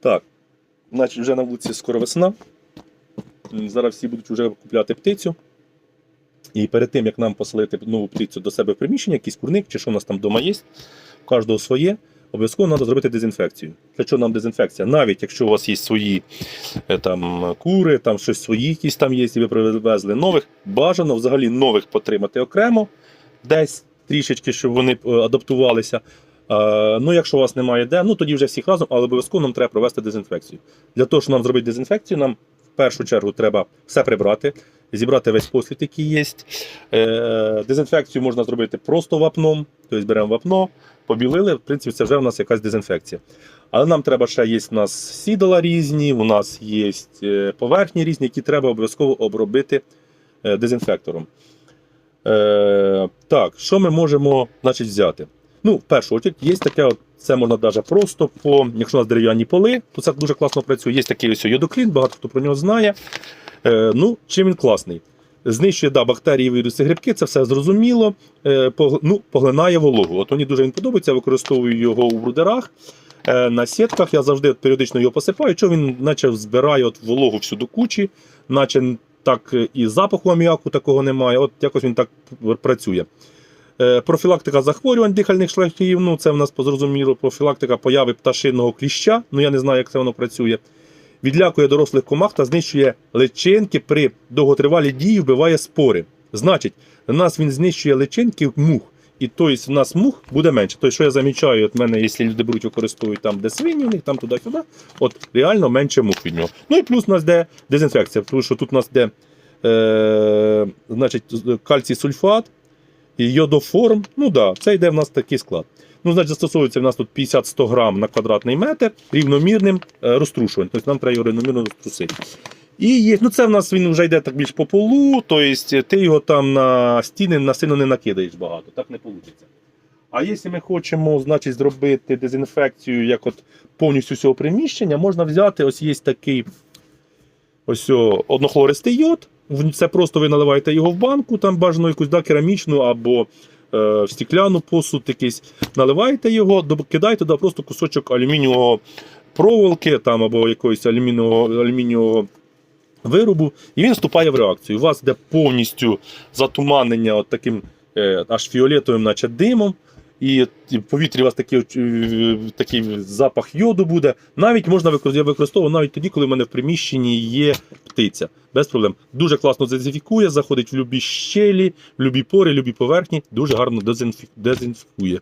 Так, значить, вже на вулиці скоро весна. Зараз всі будуть вже купляти птицю. І перед тим, як нам поселити нову птицю до себе в приміщення, якийсь курник чи що у нас там вдома є, у кожного своє, обов'язково треба зробити дезінфекцію. Для чого нам дезінфекція? Навіть якщо у вас є свої е, там, кури, там щось свої якісь там є, і ви привезли нових, бажано взагалі нових потримати окремо, десь трішечки, щоб вони е, адаптувалися. Е, Ну, якщо у вас немає де, ну тоді вже всіх разом, але обов'язково нам треба провести дезінфекцію. Для того, щоб нам зробити дезінфекцію, нам в першу чергу треба все прибрати, зібрати весь послід, який є. Е, Дезінфекцію можна зробити просто вапном, тобто беремо вапно, побілили, в принципі, це вже в нас якась дезінфекція. Але нам треба ще є у нас сідала різні, у нас є е, поверхні різні, які треба обов'язково обробити дезінфектором. Так, що ми можемо значить, взяти? Ну, в першу очередь, є таке, це можна навіть просто по, якщо у нас дерев'яні поли, то це дуже класно працює. Є такий ось йодоклін, багато хто про нього знає. Е, ну, чим він класний? Знищує да, бактерії, віруси, грибки, це все зрозуміло. Е, ну, поглинає вологу. От мені дуже він подобається, я використовую його у брудерах. Е, на сітках я завжди періодично його посипаю, що він наче збирає от, вологу всю до кучі, наче так е, і запаху аміаку такого немає. От якось він так працює. Е, Профілактика захворювань дихальних шляхів, ну це в нас позрозуміло, профілактика появи пташиного кліща, ну я не знаю, як це воно працює. Відлякує дорослих комах та знищує личинки при довготривалій дії, вбиває спори. Значить, у нас він знищує личинки мух. І тобто в нас мух буде менше. Тобто, що я замічаю, от мене, якщо люди беруть, використовують там, де свині, у них там туди-сюди, от реально менше мух від нього. Ну і плюс у нас де дезінфекція, тому що тут у нас де е, значить, кальцій сульфат, йодоформ. Ну да, це йде в нас такий склад. Ну, значить, застосовується в нас тут 50-100 грам на квадратний метр рівномірним е, розтрушуванням. Тобто нам треба його рівномірно розтрусити. І є, ну це в нас він вже йде так більш по полу, тобто ти його там на стіни на сильно не накидаєш багато, так не вийде. А якщо ми хочемо значить, зробити дезінфекцію як от повністю всього приміщення, можна взяти, ось є такий ось однохлористий йод. Це просто ви наливаєте його в банку, там бажано якусь да, керамічну або е, в стекляну посуд якийсь. Наливаєте його, кидаєте туди просто кусочок алюмінієвого проволоки там, або якогось алюмінієвого, алюмінієвого виробу, і він вступає в реакцію. У вас йде повністю затуманення от таким е, аж фіолетовим, наче димом. І в повітрі у вас такий, е, такий запах йоду буде. Навіть можна використовувати, навіть тоді, коли в мене в приміщенні є птиця. Без проблем. Дуже класно дезінфікує, заходить в любі щелі, в любі пори, любі поверхні, дуже гарно дезінфі- дезінфікує.